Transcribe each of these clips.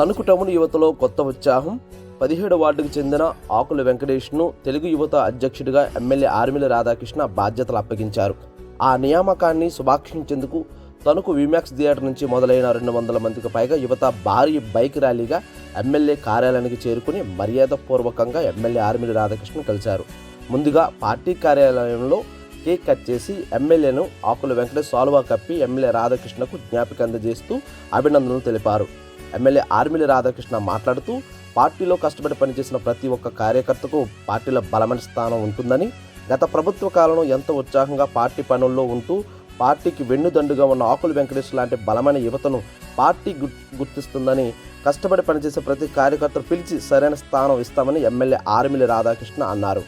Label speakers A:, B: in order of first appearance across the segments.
A: Tanuku town యువతలో కొత్త ఉత్సాహం. పదిహేడు వార్డుకు చెందిన ఆకుల వెంకటేష్ను తెలుగు యువత అధ్యక్షుడిగా ఎమ్మెల్యే ఆర్మిల రాధాకృష్ణ బాధ్యతలు అప్పగించారు. ఆ నియామకాన్ని శుభాక్షించేందుకు తణుకు విమాక్స్ థియేటర్ నుంచి మొదలైన రెండు వందల మందికి పైగా యువత భారీ బైక్ ర్యాలీగా ఎమ్మెల్యే కార్యాలయానికి చేరుకుని మర్యాదపూర్వకంగా ఎమ్మెల్యే ఆర్మిల రాధాకృష్ణ కలిశారు. ముందుగా పార్టీ కార్యాలయంలో కేక్ కట్ చేసి ఎమ్మెల్యేను ఆకుల వెంకటేష్ సాల్వా కప్పి ఎమ్మెల్యే రాధాకృష్ణకు జ్ఞాపిక అందజేస్తూ అభినందనలు తెలిపారు. ఎమ్మెల్యే ఆర్మిలి రాధాకృష్ణ మాట్లాడుతూ పార్టీలో కష్టపడి పనిచేసిన ప్రతి ఒక్క కార్యకర్తకు పార్టీలో బలమైన స్థానం ఉంటుందని గత ప్రభుత్వ కాలంలో ఎంతో ఉత్సాహంగా పార్టీ పనుల్లో ఉంటూ పార్టీకి వెన్నుదండుగా ఉన్న ఆకుల వెంకటేష్ లాంటి బలమైన యువతను పార్టీ గుర్తిస్తుందని కష్టపడి పనిచేసే ప్రతి కార్యకర్త పిలిచి సరైన స్థానం ఇస్తామని ఎమ్మెల్యే ఆర్మిలి రాధాకృష్ణ అన్నారు.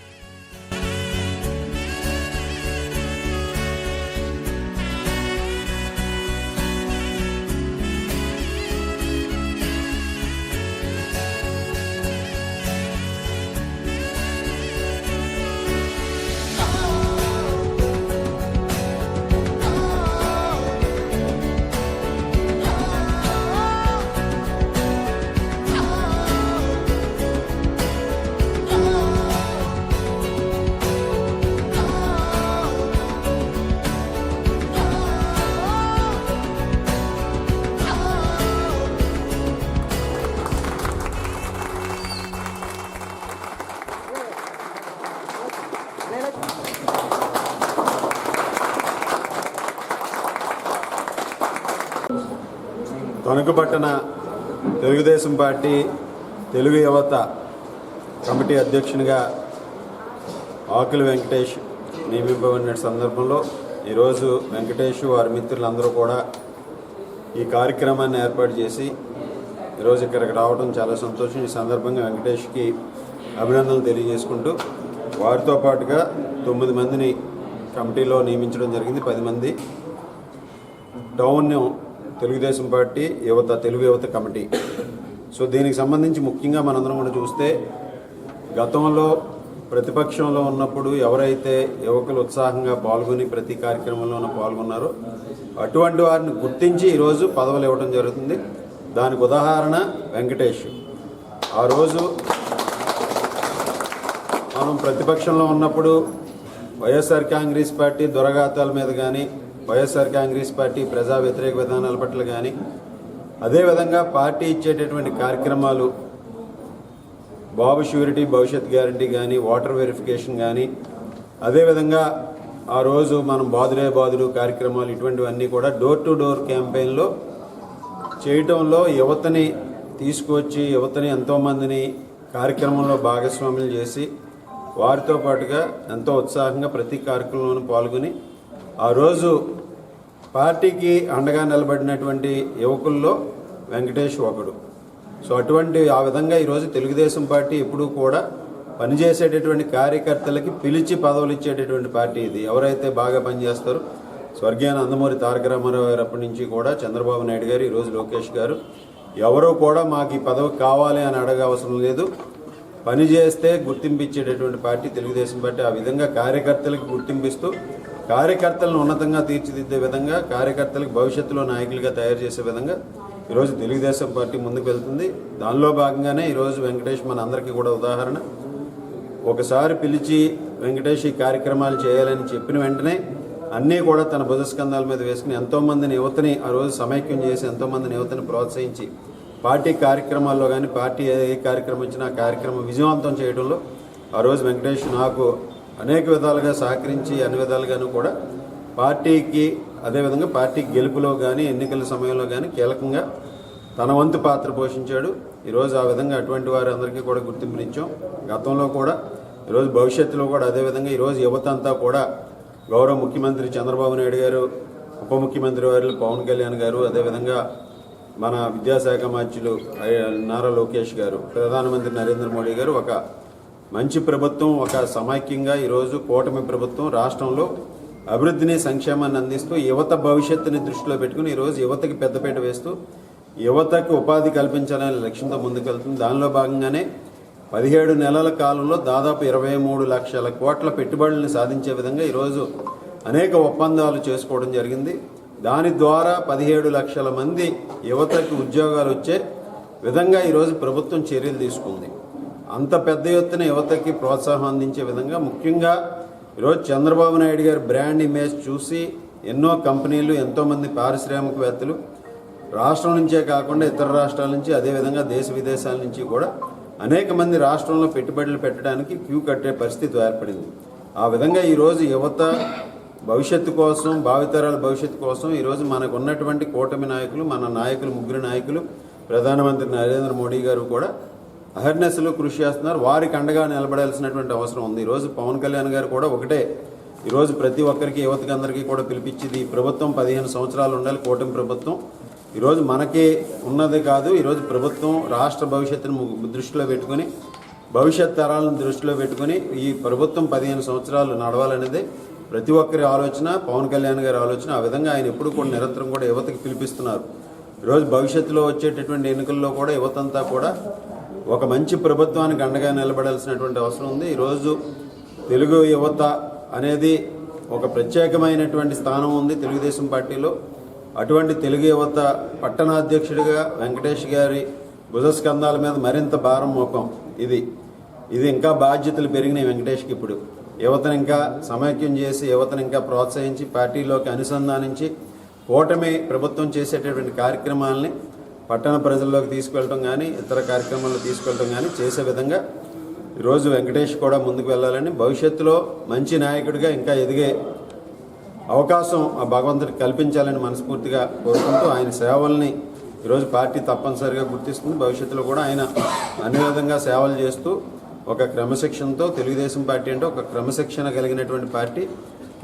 B: తణుకుపట్టణ తెలుగుదేశం పార్టీ తెలుగు యువత కమిటీ అధ్యక్షునిగా ఆకుల వెంకటేష్ నియమింపబడిన సందర్భంలో ఈరోజు వెంకటేష్ వారి మిత్రులందరూ కూడా ఈ కార్యక్రమాన్ని ఏర్పాటు చేసి ఈరోజు ఇక్కడికి రావడం చాలా సంతోషం. ఈ సందర్భంగా వెంకటేష్కి అభినందనలు తెలియజేసుకుంటూ వారితో పాటుగా తొమ్మిది మందిని కమిటీలో నియమించడం జరిగింది. పది మంది టౌన్ తెలుగుదేశం పార్టీ యువత తెలుగు యువత కమిటీ. సో దీనికి సంబంధించి ముఖ్యంగా మనందరం కూడా చూస్తే గతంలో ప్రతిపక్షంలో ఉన్నప్పుడు ఎవరైతే యువకులు ఉత్సాహంగా పాల్గొని ప్రతి కార్యక్రమంలోనూ పాల్గొన్నారో అటువంటి వారిని గుర్తించి ఈరోజు పదవులు ఇవ్వడం జరుగుతుంది. దానికి ఉదాహరణ వెంకటేష్. ఆ రోజు మనం ప్రతిపక్షంలో ఉన్నప్పుడు వైఎస్ఆర్ కాంగ్రెస్ పార్టీ దురగాతాల మీద కానీ వైఎస్ఆర్ కాంగ్రెస్ పార్టీ ప్రజా వ్యతిరేక విధానాల పట్ల కానీ అదేవిధంగా పార్టీ ఇచ్చేటటువంటి కార్యక్రమాలు బాబు షూరిటీ భవిష్యత్ గ్యారంటీ కానీ వాటర్ వెరిఫికేషన్ కానీ అదేవిధంగా ఆ రోజు మనం బాదులే బాదులు కార్యక్రమాలు ఇటువంటివన్నీ కూడా డోర్ టు డోర్ క్యాంపెయిన్లో చేయటంలో యువతని తీసుకొచ్చి యువతని ఎంతోమందిని కార్యక్రమంలో భాగస్వాములు చేసి వారితో పాటుగా ఎంతో ఉత్సాహంగా ప్రతి కార్యక్రమంలోనూ పాల్గొని ఆ రోజు పార్టీకి అండగా నిలబడినటువంటి యువకుల్లో వెంకటేష్ ఒకడు. సో అటువంటి ఆ విధంగా ఈరోజు తెలుగుదేశం పార్టీ ఎప్పుడూ కూడా పనిచేసేటటువంటి కార్యకర్తలకి పిలిచి పదవులు ఇచ్చేటటువంటి పార్టీ ఇది. ఎవరైతే బాగా పనిచేస్తారో స్వర్గీయ నందమూరి తారక రామారావు గారు అప్పటి నుంచి కూడా చంద్రబాబు నాయుడు గారు ఈరోజు లోకేష్ గారు ఎవరో కూడా మాకు ఈ పదవి కావాలి అని అడగ అవసరం లేదు. పని చేస్తే గుర్తింపు ఇచ్చేటటువంటి పార్టీ తెలుగుదేశం పార్టీ. ఆ విధంగా కార్యకర్తలకు గుర్తింపిస్తూ కార్యకర్తలను ఉన్నతంగా తీర్చిదిద్దే విధంగా కార్యకర్తలకు భవిష్యత్తులో నాయకులుగా తయారు చేసే విధంగా ఈరోజు తెలుగుదేశం పార్టీ ముందుకు వెళ్తుంది. దానిలో భాగంగానే ఈరోజు వెంకటేష్ మన అందరికీ కూడా ఉదాహరణ. ఒకసారి పిలిచి వెంకటేష్ ఈ కార్యక్రమాలు చేయాలని చెప్పిన వెంటనే అన్నీ కూడా తన భుజస్కంధాల మీద వేసుకుని ఎంతోమందిని యువతని ఆ రోజు సమైక్యం చేసి ఎంతోమందిని యువతని ప్రోత్సహించి పార్టీ కార్యక్రమాల్లో కానీ పార్టీ ఏ కార్యక్రమం ఇచ్చినా ఆ కార్యక్రమం విజయవంతం చేయడంలో ఆ రోజు వెంకటేష్ నాకు అనేక విధాలుగా సహకరించి అన్ని విధాలుగాను కూడా పార్టీకి అదేవిధంగా పార్టీ గెలుపులో కానీ ఎన్నికల సమయంలో కానీ కీలకంగా తన వంతు పాత్ర పోషించాడు. ఈరోజు ఆ విధంగా అటువంటి వారి అందరికీ కూడా గుర్తింపునిచ్చాం. గతంలో కూడా ఈరోజు భవిష్యత్తులో కూడా అదేవిధంగా ఈరోజు యువత అంతా కూడా గౌరవ ముఖ్యమంత్రి చంద్రబాబు నాయుడు గారు ఉప ముఖ్యమంత్రి వారు పవన్ కళ్యాణ్ గారు అదేవిధంగా మన విద్యాశాఖ మంత్రులు నారా లోకేష్ గారు ప్రధానమంత్రి నరేంద్ర మోడీ గారు ఒక మంచి ప్రభుత్వం ఒక సమైక్యంగా ఈరోజు కూటమి ప్రభుత్వం రాష్ట్రంలో అభివృద్ధిని సంక్షేమాన్ని అందిస్తూ యువత భవిష్యత్తుని దృష్టిలో పెట్టుకుని ఈరోజు యువతకి పెద్దపీట వేస్తూ యువతకు ఉపాధి కల్పించాలనే లక్ష్యంతో ముందుకెళ్తుంది. దానిలో భాగంగానే పదిహేడు నెలల కాలంలో దాదాపు ఇరవై మూడు లక్షల కోట్ల పెట్టుబడులను సాధించే విధంగా ఈరోజు అనేక ఒప్పందాలు చేసుకోవడం జరిగింది. దాని ద్వారా పదిహేడు లక్షల మంది యువతకు ఉద్యోగాలు వచ్చే విధంగా ఈరోజు ప్రభుత్వం చర్యలు తీసుకుంది. అంత పెద్ద ఎత్తున యువతకి ప్రోత్సాహం అందించే విధంగా ముఖ్యంగా ఈరోజు చంద్రబాబు నాయుడు గారి బ్రాండ్ ఇమేజ్ చూసి ఎన్నో కంపెనీలు ఎంతోమంది పారిశ్రామికవేత్తలు రాష్ట్రం నుంచే కాకుండా ఇతర రాష్ట్రాల నుంచి అదేవిధంగా దేశ విదేశాల నుంచి కూడా అనేక మంది రాష్ట్రంలో పెట్టుబడులు పెట్టడానికి క్యూ కట్టే పరిస్థితి ఏర్పడింది. ఆ విధంగా ఈరోజు యువత భవిష్యత్తు కోసం భావితరాల భవిష్యత్తు కోసం ఈరోజు మనకు ఉన్నటువంటి కూటమి నాయకులు మన నాయకులు ముగ్గురు నాయకులు ప్రధానమంత్రి నరేంద్ర మోడీ గారు కూడా అహర్నెస్లో కృషి చేస్తున్నారు. వారికి అండగా నిలబడాల్సినటువంటి అవసరం ఉంది. ఈరోజు పవన్ కళ్యాణ్ గారు కూడా ఒకటే. ఈరోజు ప్రతి ఒక్కరికి యువతకి అందరికీ కూడా పిలిపించింది ప్రభుత్వం పదిహేను సంవత్సరాలు ఉండాలి కూటమి ప్రభుత్వం. ఈరోజు మనకే ఉన్నది కాదు. ఈరోజు ప్రభుత్వం రాష్ట్ర భవిష్యత్తును దృష్టిలో పెట్టుకొని భవిష్యత్ తరాలను దృష్టిలో పెట్టుకొని ఈ ప్రభుత్వం పదిహేను సంవత్సరాలు నడవాలనేది ప్రతి ఒక్కరి ఆలోచన పవన్ కళ్యాణ్ గారి ఆలోచన. ఆ విధంగా ఆయన ఎప్పుడు కూడా నిరంతరం కూడా యువతకి పిలిపిస్తున్నారు. ఈరోజు భవిష్యత్తులో వచ్చేటటువంటి ఎన్నికల్లో కూడా యువతంతా కూడా ఒక మంచి ప్రభుత్వానికి అండగా నిలబడాల్సినటువంటి అవసరం ఉంది. ఈరోజు తెలుగు యువత అనేది ఒక ప్రత్యేకమైనటువంటి స్థానం ఉంది తెలుగుదేశం పార్టీలో. అటువంటి తెలుగు యువత పట్టణాధ్యక్షుడిగా వెంకటేష్ గారి భుజస్కంధాల మీద మరింత భారం మోపం ఇది. ఇది ఇంకా బాధ్యతలు పెరిగినాయి వెంకటేష్కి ఇప్పుడు. యువతను ఇంకా సమైక్యం చేసి యువతను ఇంకా ప్రోత్సహించి పార్టీలోకి అనుసంధానించి కూటమి ప్రభుత్వం చేసేటటువంటి కార్యక్రమాలని పట్టణ ప్రజల్లోకి తీసుకెళ్ళటం కానీ ఇతర కార్యక్రమాల్లో తీసుకెళ్ళడం కానీ చేసే విధంగా ఈరోజు వెంకటేష్ కూడా ముందుకు వెళ్ళాలని భవిష్యత్తులో మంచి నాయకుడిగా ఇంకా ఎదిగే అవకాశం ఆ భగవంతుడికి కల్పించాలని మనస్ఫూర్తిగా కోరుకుంటూ ఆయన సేవల్ని ఈరోజు పార్టీ తప్పనిసరిగా గుర్తిస్తుంది. భవిష్యత్తులో కూడా ఆయన అన్ని విధంగా సేవలు చేస్తూ ఒక క్రమశిక్షణతో తెలుగుదేశం పార్టీ అంటే ఒక క్రమశిక్షణ కలిగినటువంటి పార్టీ.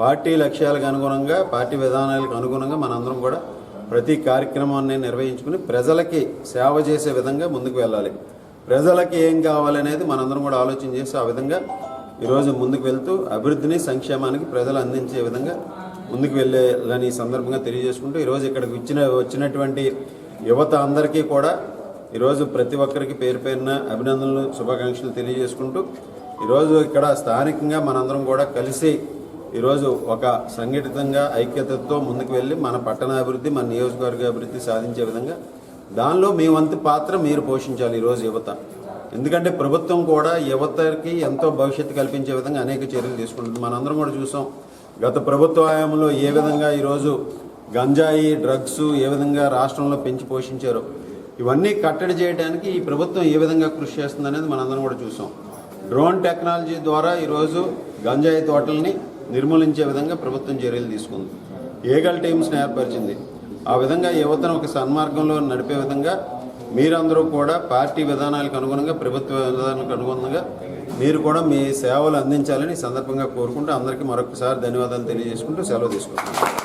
B: పార్టీ లక్ష్యాలకు అనుగుణంగా పార్టీ విధానాలకు అనుగుణంగా మనందరం కూడా ప్రతి కార్యక్రమాన్ని నిర్వహించుకుని ప్రజలకి సేవ చేసే విధంగా ముందుకు వెళ్ళాలి. ప్రజలకి ఏం కావాలనేది మనందరం కూడా ఆలోచన చేసి ఆ విధంగా ఈరోజు ముందుకు వెళ్తూ అభివృద్ధిని సంక్షేమానికి ప్రజలు అందించే విధంగా ముందుకు వెళ్ళాలని ఈ సందర్భంగా తెలియజేసుకుంటూ ఈరోజు ఇక్కడికి వచ్చిన వచ్చినటువంటి యువత అందరికీ కూడా ఈరోజు ప్రతి ఒక్కరికి పేరు పేరున అభినందనలు శుభాకాంక్షలు తెలియజేసుకుంటూ ఈరోజు ఇక్కడ స్థానికంగా మనందరం కూడా కలిసి ఈరోజు ఒక సంఘటితంగా ఐక్యతతో ముందుకు వెళ్ళి మన పట్టణాభివృద్ధి మన నియోజకవర్గ అభివృద్ధి సాధించే విధంగా దానిలో మీ వంతు పాత్ర మీరు పోషించాలి ఈరోజు యువత. ఎందుకంటే ప్రభుత్వం కూడా యువతకి ఎంతో భవిష్యత్తు కల్పించే విధంగా అనేక చర్యలు తీసుకుంటుంది. మనందరం కూడా చూసాం గత ప్రభుత్వ హయాంలో ఏ విధంగా ఈరోజు గంజాయి డ్రగ్స్ ఏ విధంగా రాష్ట్రంలో పెంచి పోషించారో ఇవన్నీ కట్టడి చేయడానికి ఈ ప్రభుత్వం ఏ విధంగా కృషి చేస్తుంది అనేది మనందరం కూడా చూసాం. డ్రోన్ టెక్నాలజీ ద్వారా ఈరోజు గంజాయి తోటల్ని నిర్మూలించే విధంగా ప్రభుత్వం చర్యలు తీసుకుంది. ఏగల్ టీమ్స్ని ఏర్పరిచింది. ఆ విధంగా యువతను ఒక సన్మార్గంలో నడిపే విధంగా మీరందరూ కూడా పార్టీ విధానాలకు అనుగుణంగా ప్రభుత్వ విధానాలకు అనుగుణంగా మీరు కూడా మీ సేవలు అందించాలని సందర్భంగా కోరుకుంటూ అందరికీ మరొకసారి ధన్యవాదాలు తెలియజేసుకుంటూ సెలవు తీసుకుంటాం